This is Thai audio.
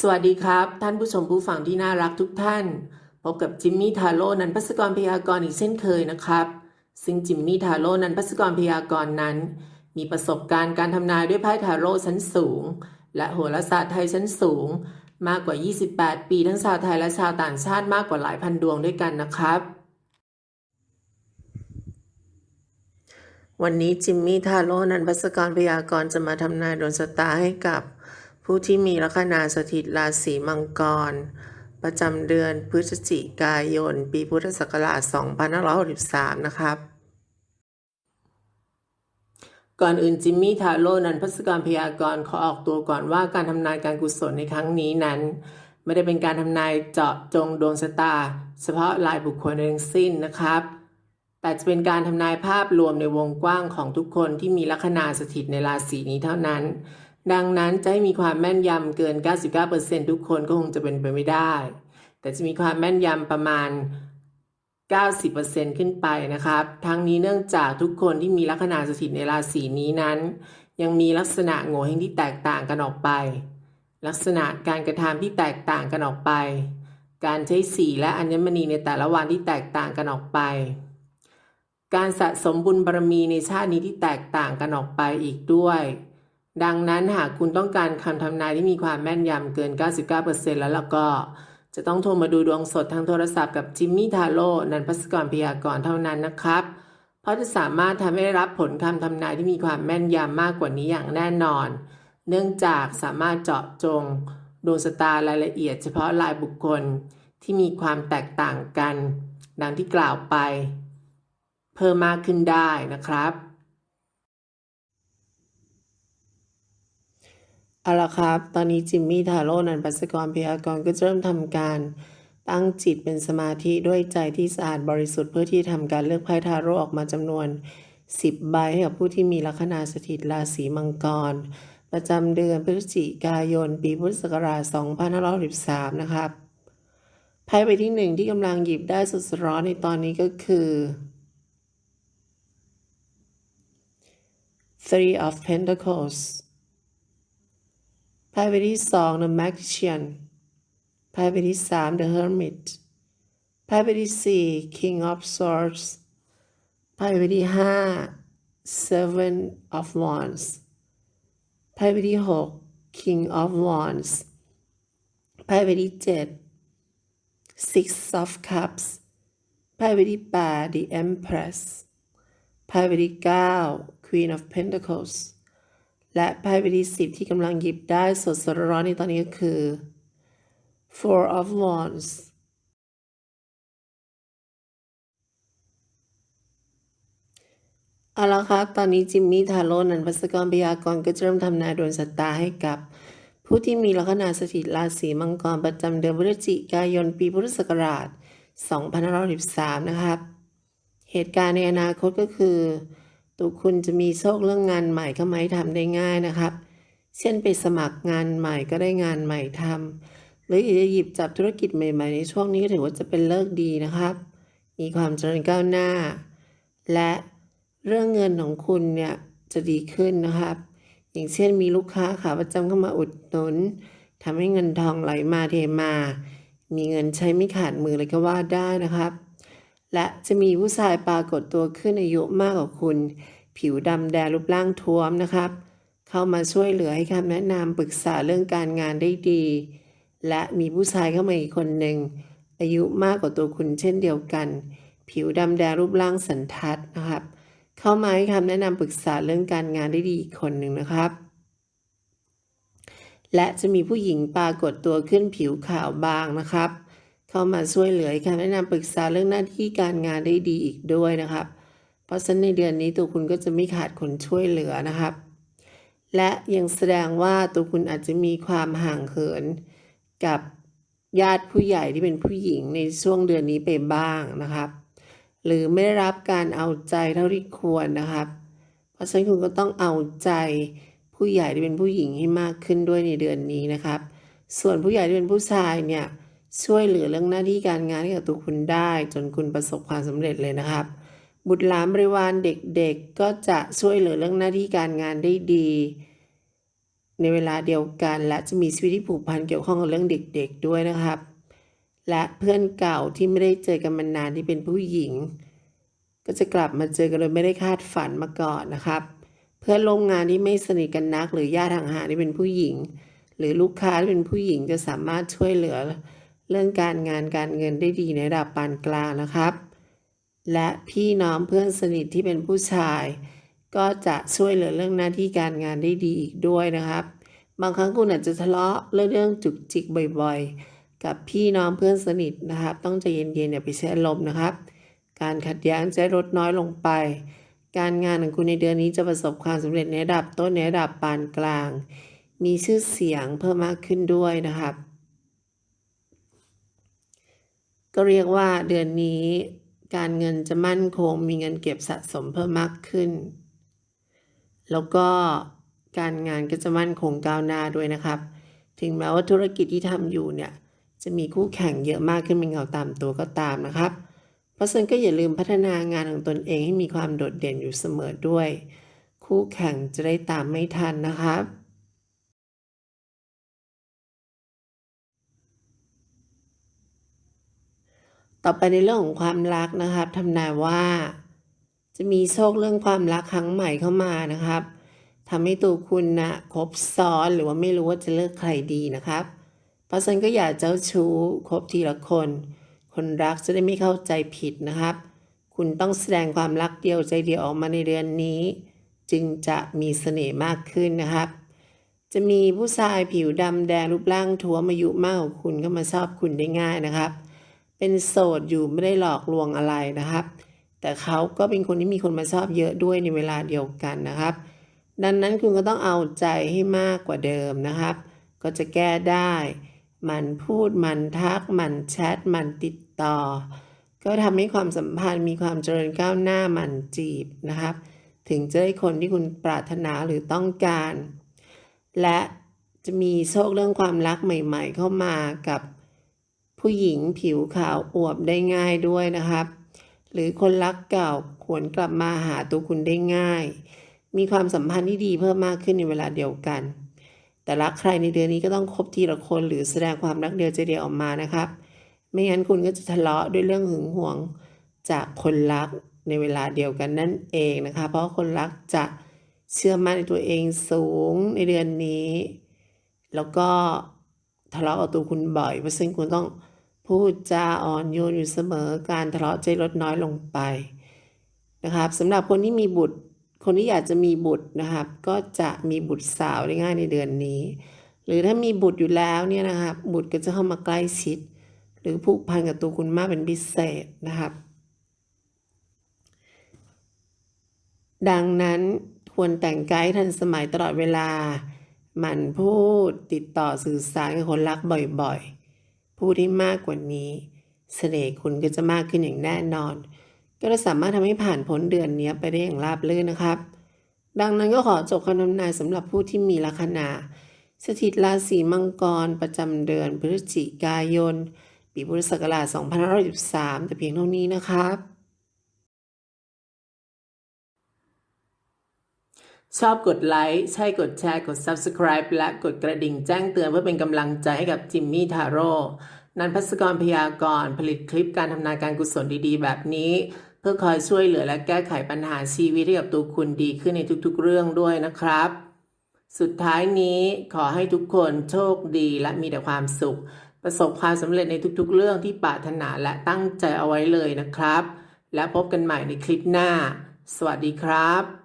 สวัสดีครับ ท่านผู้ชมผู้ฟังที่น่ารักทุกท่าน พบกับจิมมี่ทาโร่นันพัสกรพยากรณ์อีกเช่นเคยนะครับ ซึ่งจิมมี่ทาโร่นันพัสกรพยากรณ์นั้น มีประสบการณ์การทำนายด้วยไพ่ทาโร่ชั้นสูง และโหราศาสตร์ไทยชั้นสูง มากกว่า 28 ปีทั้งชาวไทยและชาวต่างชาติมากกว่าหลายพันดวงด้วยกันนะครับ วันนี้จิมมี่ทาโร่นันพัสกรพยากรณ์จะมาทำนายดวงชะตาให้กับ ผู้ที่มีลัคนาสถิตราศีมังกร ประจำเดือนพฤศจิกายน ปีพุทธศักราช 2563 นะครับ ก่อนอื่นจิมมี่ทาโร่นันพัสกรพยากรณ์ขอออกตัวก่อนว่าการทำนายการกุศลในครั้งนี้นั้น ไม่ได้เป็นการทำนายเจาะจงดวงชะตา เฉพาะรายบุคคลทั้งสิ้นนะครับแต่จะเป็นการทำนายภาพรวมในวงกว้างของทุกคนที่มีลัคนาสถิตในราศีนี้เท่านั้น ดังนั้นจะให้มีความแม่นยำเกิน 99%ทุกคนก็คงจะเป็นไปไม่ได้ แต่จะมีความแม่นยำประมาณ 90%ขึ้นไปนะครับ ทั้งนี้เนื่องจากทุกคนที่มีลัคนาสถิตในราศีนี้นั้น ยังมีลักษณะโง่เฮงที่แตกต่างกันออกไป ลักษณะการกระทำที่แตกต่างกันออกไป การใช้สีและอัญมณีในแต่ละวันที่แตกต่างกันออกไป การสะสมบุญบารมีในชาตินี้ที่แตกต่างกันออกไปอีกด้วย ดังนั้นหากคุณต้องการคำทำนายที่มีความแม่นยำเกิน 99%แล้วล่ะก็ จะต้องโทรมาดูดวงสดทางโทรศัพท์กับจิมมี่ทาโร่นันพัสกรพยากรณ์เท่านั้นนะครับ เพราะจะสามารถทำให้ได้รับผลคำทำนายที่มีความแม่นยำมากกว่านี้อย่างแน่นอน เนื่องจากสามารถเจาะจงดวงชะตารายละเอียดเฉพาะรายบุคคลที่มีความแตกต่างกัน ดังที่กล่าวไป เพิ่มมากขึ้นได้นะครับ เอาละครับ ตอนนี้จิมมี่ทาโร่นันปัสกรพยากรณ์ก็จะเริ่มทำการ ตั้งจิตเป็นสมาธิด้วยใจที่สะอาดบริสุทธิ์เพื่อที่ทำการเลือกไพ่ทาโร่ออกมาจำนวน 10 ใบให้กับผู้ที่มีลัคนาสถิตราศีมังกร ประจำเดือนพฤศจิกายน ปีพุทธศักราช 2563 นะครับ ไพ่ใบที่หนึ่งที่กำลังหยิบได้สดๆร้อนในตอนนี้ก็คือ Three of Pentacles ไพ่ใบที่สอง The Magician ไพ่ใบที่สาม The Hermit ไพ่ใบที่สี่ King of Swords ไพ่ใบที่ห้า Seven of Wands ไพ่ใบที่หก King of Wands ไพ่ใบที่เจ็ด Six of Cups ไพ่ใบที่แปด The Empress ไพ่ใบที่เก้า Queen of Pentacles และไพ่ใบที่สิบที่กำลังหยิบได้สดสดร้อนในตอนนี้ก็คือ Four of Wands เอาละครับ ตอนนี้จิมมี่ทาโร่นันพัสกรพยากรณ์ก็จะเริ่มทำนายดวงชะตาให้กับ ผู้ที่มีลัคนาสถิตราศีมังกรประจำเดือนพฤศจิกายนปีพุทธศักราช2513 นะครับ เหตุการณ์ในอนาคตก็คือ ตัวคุณจะมีโชคเรื่องงานใหม่เข้ามาให้ทำได้ง่ายนะครับ เช่นไปสมัครงานใหม่ก็ได้งานใหม่ทำหรืออยากจะหยิบจับธุรกิจใหม่ ๆ ในช่วงนี้ก็ถือว่าจะเป็นเลิกดีนะครับ มีความเจริญก้าวหน้า และเรื่องเงินของคุณเนี่ยจะดีขึ้นนะครับ อย่างเช่นมีลูกค้าขาประจำเข้ามาอุดหนุนทำให้เงินทองไหลมาเทมา มีเงินใช้ไม่ขาดมือเลยก็ว่าได้นะครับ และจะมีผู้ชายปรากฏตัวขึ้นอายุมากกว่าคุณ ผิวดำแดงรูปร่างท้วมนะครับ เข้ามาช่วยเหลือให้คำแนะนำปรึกษาเรื่องการงานได้ดี และมีผู้ชายเข้ามาอีกคนหนึ่งอายุมากกว่าตัวคุณเช่นเดียวกัน ผิวดำแดงรูปร่างสันทัดนะครับ เข้ามาให้คำแนะนำปรึกษาเรื่องการงานได้ดีอีกคนหนึ่งนะครับ และจะมีผู้หญิงปรากฏตัวขึ้นผิวขาวบางนะครับ เข้ามาช่วยเหลือคำแนะนำปรึกษาเรื่องหน้าที่การงานได้ดีอีกด้วยนะครับ เพราะฉะนั้นในเดือนนี้ตัวคุณก็จะไม่ขาดคนช่วยเหลือนะครับ และยังแสดงว่าตัวคุณอาจจะมีความห่างเหินกับญาติผู้ใหญ่ที่เป็นผู้หญิงในช่วงเดือนนี้ไปบ้างนะครับ หรือไม่ได้รับการเอาใจเท่าที่ควรนะครับ เพราะฉะนั้นคุณก็ต้องเอาใจผู้ใหญ่ที่เป็นผู้หญิงให้มากขึ้นด้วยในเดือนนี้นะครับ ส่วนผู้ใหญ่ที่เป็นผู้ชายเนี่ย ช่วยเหลือเรื่องหน้าที่การงานให้กับตัวคุณได้ จนคุณประสบความสำเร็จเลยนะครับ บุตรหลานบริวารเด็กๆ ก็จะช่วยเหลือเรื่องหน้าที่การงานได้ดี ในเวลาเดียวกันและจะมีชีวิตที่ผูกพันเกี่ยวข้องกับเรื่องเด็ก ๆ ด้วยนะครับ และเพื่อนเก่าที่ไม่ได้เจอกันมานานที่เป็นผู้หญิง ก็จะกลับมาเจอกันโดยไม่ได้คาดฝันมาก่อนนะครับ เพื่อนร่วมงานที่ไม่สนิทกันนัก หรือญาติห่างๆที่เป็นผู้หญิง หรือลูกค้าที่เป็นผู้หญิงจะสามารถช่วยเหลือ เรื่องการงานการเงินได้ดีในระดับปานกลางนะครับ และพี่น้องเพื่อนสนิทที่เป็นผู้ชาย ก็จะช่วยเหลือเรื่องหน้าที่การงานได้ดีอีกด้วยนะครับ บางครั้งคุณอาจจะทะเลาะเรื่องเรื่องจุกจิกบ่อยๆ กับพี่น้องเพื่อนสนิทนะครับ ต้องใจเย็นๆอย่าไปใช้อารมณ์นะครับ การขัดแย้งจะลดน้อยลงไป การงานของคุณในเดือนนี้จะประสบความสำเร็จในระดับต้นในระดับปานกลาง มีชื่อเสียงเพิ่มมากขึ้นด้วยนะครับ ก็เรียกว่าเดือนนี้การเงินจะมั่นคงมีเงินเก็บสะสมเพิ่มมากขึ้น แล้วก็การงานก็จะมั่นคงก้าวหน้าด้วยนะครับ ถึงแม้ว่าธุรกิจที่ทำอยู่เนี่ยจะมีคู่แข่งเยอะมากขึ้นเป็นเงาตามตัวก็ตามนะครับ เพราะฉะนั้นก็อย่าลืมพัฒนางานของตนเองให้มีความโดดเด่นอยู่เสมอด้วย คู่แข่งจะได้ตามไม่ทันนะครับ ต่อไปในเรื่องของความรักนะครับทำนายว่า จะมีโชคเรื่องความรักครั้งใหม่เข้ามานะครับทำให้ตัวคุณนะคบซ้อนหรือว่าไม่รู้ว่าจะเลือกใครดีนะครับ เพราะฉะนั้นก็อย่าเจ้าชู้คบทีละคน คนรักจะได้ไม่เข้าใจผิดนะครับ คุณต้องแสดงความรักเดียวใจเดียวออกมาในเดือนนี้ จึงจะมีเสน่ห์มากขึ้นนะครับ จะมีผู้ชายผิวดำแดงรูปร่างท้วมอายุมากกว่าคุณก็มาชอบคุณได้ง่ายนะครับ เป็นโสดอยู่ไม่ได้หลอกลวงอะไรนะครับ แต่เขาก็เป็นคนที่มีคนมาชอบเยอะด้วยในเวลาเดียวกันนะครับ ดังนั้นคุณก็ต้องเอาใจให้มากกว่าเดิมนะครับ ก็จะแก้ได้ มันพูดมันทักมันแชทมันติดต่อ ก็ทำให้ความสัมพันธ์มีความเจริญก้าวหน้ามันจีบนะครับ ถึงจะได้คนที่คุณปรารถนาหรือต้องการ และจะมีโชคเรื่องความรักใหม่ ๆ เข้ามากับ ผู้หญิงผิวขาวอวบได้ง่ายด้วยนะครับ หรือคนรักเก่าขวนกลับมาหาตัวคุณได้ง่าย มีความสัมพันธ์ที่ดีเพิ่มมากขึ้นในเวลาเดียวกัน แต่รักใครในเดือนนี้ก็ต้องคบทีละคนหรือแสดงความรักเดียวใจเดียวออกมานะครับ ไม่งั้นคุณก็จะทะเลาะด้วยเรื่องหึงหวงจากคนรักในเวลาเดียวกันนั่นเองนะคะ เพราะคนรักจะเชื่อมั่นในตัวเองสูงในเดือนนี้ แล้วก็ทะเลาะกับตัวคุณบ่อย เพราะฉะนั้นคุณต้อง พูดจาอ่อนโยนอยู่เสมอการทะเลาะใจลดน้อยลงไปนะครับสำหรับคนที่มีบุตร คนที่อยากจะมีบุตรนะครับ ก็จะมีบุตรสาวได้ง่ายในเดือนนี้ หรือถ้ามีบุตรอยู่แล้วเนี่ยนะครับบุตรก็จะเข้ามาใกล้ชิด หรือผูกพันกับตัวคุณมากเป็นพิเศษนะครับ ดังนั้นควรแต่งกายทันสมัยตลอดเวลา หมั่นพูดติดต่อสื่อสารกับคนรักบ่อยๆ พูดให้มากกว่านี้เสน่ห์คุณก็จะมากขึ้นอย่างแน่นอน ก็จะสามารถทำให้ผ่านพ้นเดือนนี้ไปได้อย่างราบรื่นนะครับ ดังนั้นก็ขอจบคำทำนายสำหรับผู้ที่มีลัคนา สถิตราศีมังกร ประจำเดือนพฤศจิกายน ปีพุทธศักราช2513แต่เพียงเท่านี้นะครับ ชอบกดไลค์ใช่กดแชร์กด Subscribe และกดกระดิ่งแจ้งเตือนเพื่อเป็นกำลังใจให้กับจิมมี่ทาโร่นันพัสกรพยากรผลิตคลิปการทำนายการกุศลดีๆ แบบนี้ เพื่อคอยช่วยเหลือและแก้ไขปัญหาชีวิตให้กับตัวคุณดีขึ้นในทุกๆเรื่องด้วยนะครับ สุดท้ายนี้ขอให้ทุกคนโชคดีและมีแต่ความสุข ประสบความสำเร็จในทุกๆ เรื่องที่ปรารถนาและตั้งใจเอาไว้เลยนะครับ แล้วพบกันใหม่ในคลิปหน้า สวัสดีครับ